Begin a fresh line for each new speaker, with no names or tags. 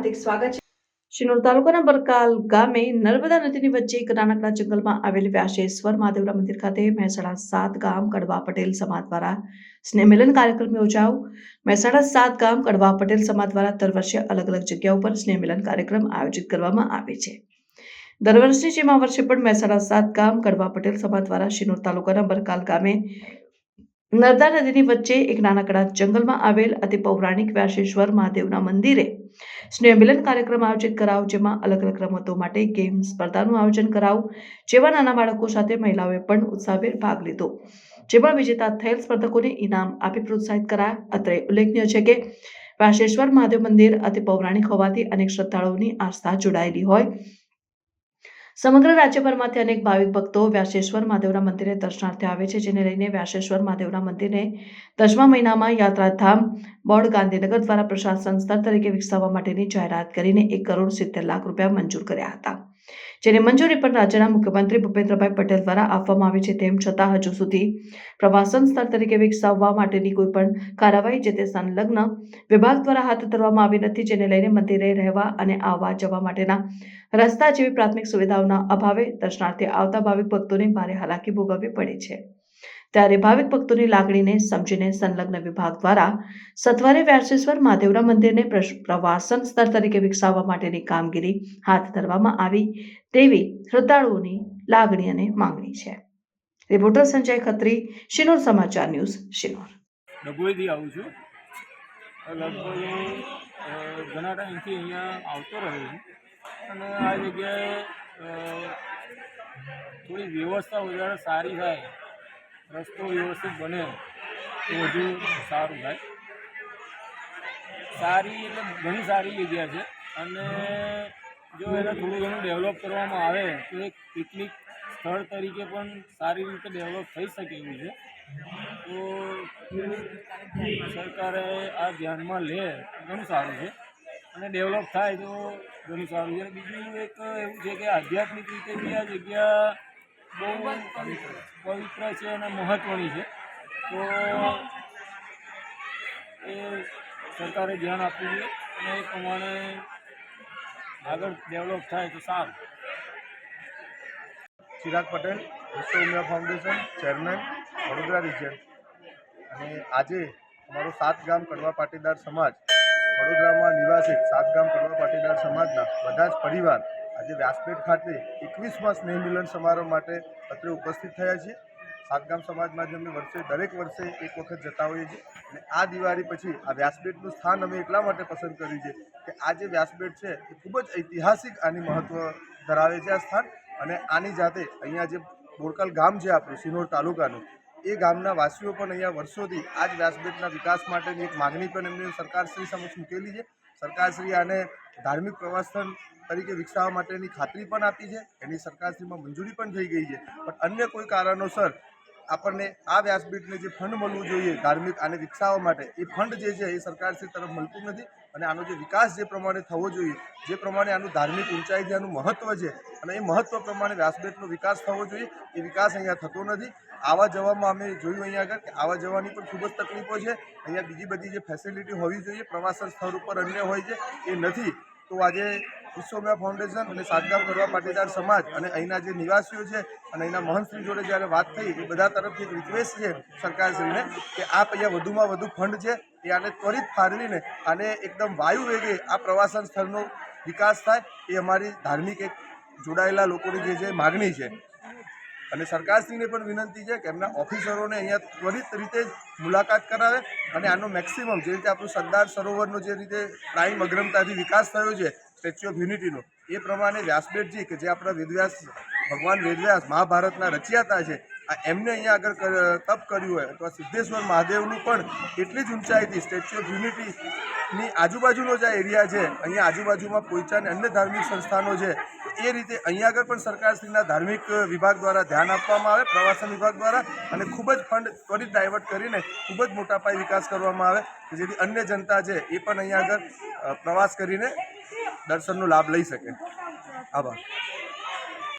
હાર્દિક સ્વાગત છે. શિનોર તાલુકાના બરકાલ ગામે નર્મદા નદીની વચ્ચે એક નાનકડા જંગલમાં આવેલ વ્યાસેશ્વર મહાદેવના મંદિર ખાતે મહેસાણા સાત ગામ કડવા પટેલ સમાજ દ્વારા સ્નેહમિલન કાર્યક્રમ યોજાયો. મહેસાણા સાત ગામ કડવા પટેલ સમાજ દ્વારા દર વર્ષે અલગ અલગ જગ્યા ઉપર સ્નેહમિલન કાર્યક્રમ આયોજિત કરવામાં આવે છે. દર વર્ષની જેમ આ વર્ષે પણ મહેસાણા સાત ગામ કડવા પટેલ સમાજ દ્વારા શિનોર તાલુકાના બરકાલ ગામે નર્મદા નદીની વચ્ચે એક નાનકડા જંગલમાં આવેલ અતિ પૌરાણિક વ્યાસેશ્વર મહાદેવના મંદિરે સ્નેહ મિલન કાર્યક્રમ આયોજિત કરાવ, જેમાં અલગ અલગ રમતો માટે ગેમ સ્પર્ધાનું આયોજન કરાવ જેવા નાના બાળકો સાથે મહિલાઓએ પણ ઉત્સાહભેર ભાગ લીધો. જેમાં વિજેતા થયેલ સ્પર્ધકોને ઇનામ આપી પ્રોત્સાહિત કરાયા. અત્રે ઉલ્લેખનીય છે કે વાશેશ્વર મહાદેવ મંદિર અતિ પૌરાણિક હોવાથી અનેક શ્રદ્ધાળુઓની આસ્થા જોડાયેલી હોય. સમગ્ર રાજ્યભરમાંથી અનેક ભાવિક ભક્તો વ્યાસેશ્વર મહાદેવના મંદિરે દર્શનાર્થે આવે છે, જેને લઈને વ્યાસેશ્વર મહાદેવના મંદિરને દસમા મહિનામાં યાત્રાધામ બોર્ડ ગાંધીનગર દ્વારા પ્રશાસન સંસ્થા તરીકે વિકસાવવા માટેની જાહેરાત કરીને એક કરોડ સિત્તેર લાખ રૂપિયા મંજૂર કર્યા હતા. જેની મંજૂરી પણ રાજ્યના મુખ્યમંત્રી ભૂપેન્દ્રભાઈ પટેલ દ્વારા આપવામાં આવી છે તેમ છતાં હજુ સુધી પ્રવાસન સ્થળ તરીકે વિકસાવવા માટેની કોઈ પણ કાર્યવાહી જે તે સંલગ્ન વિભાગ દ્વારા હાથ ધરવામાં આવી નથી, જેને લઈને મંદિરે રહેવા અને આવવા જવા માટેના રસ્તા જેવી પ્રાથમિક સુવિધાઓના અભાવે દર્શનાર્થે આવતા ભાવિક ભક્તોને ભારે હાલાકી ભોગવવી પડે છે. ત્યારે ભાવિક ભક્તોની લાગણીને સમજીને સંલગ્ન વિભાગ દ્વારા સત્વરે વ્યાસેશ્વર મહાદેવના મંદિરને પ્રવાસન સ્થળ તરીકે વિકસાવવા માટેની કામગીરી હાથ ધરવામાં આવી તેવી શ્રદ્ધાળુઓની લાગણી અને માંગણી છે. રિપોર્ટર સંજય ખત્રી, શિનોર સમાચાર ન્યૂઝ, શિનોર.
ડભોઈથી આવું છું. લગભગ ઘણા ટાઈમથી અહીંયા આવતો રહ્યો છું. અને આ જગ્યાએ થોડી વ્યવસ્થા વધારે સારી થાય રસ્તો વ્યવસ્થિત બને તો વધુ સારું થાય. સારી એટલે ઘણી સારી જગ્યા છે. અને જો એને થોડું ઘણું ડેવલપ કરવામાં આવે, તો એક પિકનિક સ્થળ તરીકે પણ સારી રીતે ડેવલપ થઈ શકે એવું છે. તો સરકારે આ ધ્યાનમાં લે, ઘણું સારું છે. અને ડેવલપ થાય તો ઘણું સારું છે. અને બીજું એક એવું છે કે આધ્યાત્મિક રીતે બી આ જગ્યા બહુ પવિત્ર છે અને મહત્ત્વની છે. તો એ સરકારે ધ્યાન આપવું જોઈએ અને એ પ્રમાણે આગળ ડેવલપ થાય તો સારું.
Chirag Patel, Vishwa Umiya foundation chairman, Vadodara region. અને આજે અમારો સાત ગામ કડવા પાટીદાર સમાજ, વડોદરામાં નિવાસિત સાત ગામ કડવા પાટીદાર સમાજના બધા જ પરિવાર આજે વ્યાસપેટ ખાતે એકવીસમાં સ્નેહ મિલન સમારોહ માટે અત્રે ઉપસ્થિત થયા છીએ. સાતગામ સમાજ અમે વર્ષે દરેક વર્ષે એક વખત જતા હોઈએ છીએ. અને આ દિવાળી પછી આ વ્યાસપેટનું સ્થાન અમે એટલા માટે પસંદ કર્યું છે કે આ જે વ્યાસપેટ છે એ ખૂબ જ ઐતિહાસિક આની મહત્ત્વ ધરાવે છે આ સ્થાન. અને આની જાતે અહીંયા જે બોરકલ ગામ છે આપણું, સિનોર તાલુકાનું એ ગામના વાસીઓ પણ અહીંયા વર્ષોથી આ જ વ્યાસપીઠના વિકાસ માટેની એક માગણી પણ એમને સરકારશ્રી સમક્ષ મૂકેલી છે. સરકારશ્રી આને ધાર્મિક પ્રવાસ સ્થળ તરીકે વિકસાવવા માટેની ખાતરી પણ આપી છે. એની સરકારશ્રીમાં મંજૂરી પણ થઈ ગઈ છે. પણ અન્ય કોઈ કારણોસર આપણને આ વ્યાસપીઠને જે ફંડ મળવું જોઈએ ધાર્મિક આને વિકસાવવા માટે, એ ફંડ જે છે એ સરકારશ્રી તરફ મળતું નથી અને આનો જે વિકાસ જે પ્રમાણે થવો જોઈએ, જે પ્રમાણે આનું ધાર્મિક ઊંચાઈથી આનું મહત્ત્વ છે અને એ મહત્ત્વ પ્રમાણે વ્યાસપીઠનો વિકાસ થવો જોઈએ, એ વિકાસ અહીંયા થતો નથી. આવા જવામાં અમે જોયું અહીંયા આગળ કે આવા જવાની પણ ખૂબ જ તકલીફો છે. અહીંયા બીજી બધી જે ફેસિલિટી હોવી જોઈએ, પ્રવાસન સ્થળ ઉપર અન્ય હોય છે, એ નથી. તો આજે વિશ્વમ્યા ફાઉન્ડેશન અને સાતગામ કરવા પાટીદાર સમાજ અને અહીંના જે નિવાસીઓ છે અને એના મહંતશ્રી જોડે જ્યારે વાત થઈ, એ બધા તરફથી એક રિક્વેસ્ટ છે સરકારશ્રીને કે આપ અહીંયા વધુમાં વધુ ફંડ છે, એ આને ત્વરિત ફાળવીને આને એકદમ વાયુ વેગે આ પ્રવાસન સ્થળનો વિકાસ થાય, એ અમારી ધાર્મિક એક જોડાયેલા લોકોની જે છે માગણી છે. અને સરકારશ્રીને પણ વિનંતી છે કે એમના ઓફિસરોને અહીંયા ત્વરિત રીતે મુલાકાત કરાવે અને આનો મેક્સિમમ જે રીતે આપણું સરદાર સરોવરનો જે રીતે પ્રાઇમ અગ્રમતાથી વિકાસ થયો છે સ્ટેચ્યુ ઓફ યુનિટીનો એ પ્રમાણે વ્યાસપીઠજી કે જે આપણા વેદવ્યાસ ભગવાન વેદવ્યાસ મહાભારતના રચિયાતા છે. આ એમને અહીંયા આગળ તપ કર્યું હોય અથવા સિદ્ધેશ્વર મહાદેવનું પણ એટલી જ ઊંચાઈથી સ્ટેચ્યુ ઓફ યુનિટીની આજુબાજુનો જે એરિયા છે. અહીંયા આજુબાજુમાં પોઈચા અને અન્ય ધાર્મિક સંસ્થાનો છે. એ રીતે અહીંયા આગળ પણ સરકારશ્રીના ધાર્મિક વિભાગ દ્વારા ધ્યાન આપવામાં આવે, પ્રવાસન વિભાગ દ્વારા અને ખૂબ જ ફંડ ત્વરિત ડાયવર્ટ કરીને ખૂબ જ મોટા પાયે વિકાસ કરવામાં આવે જેથી અન્ય જનતા છે એ પણ અહીંયા આગળ પ્રવાસ કરીને દર્શનનો લાભ લઈ શકે. આભાર.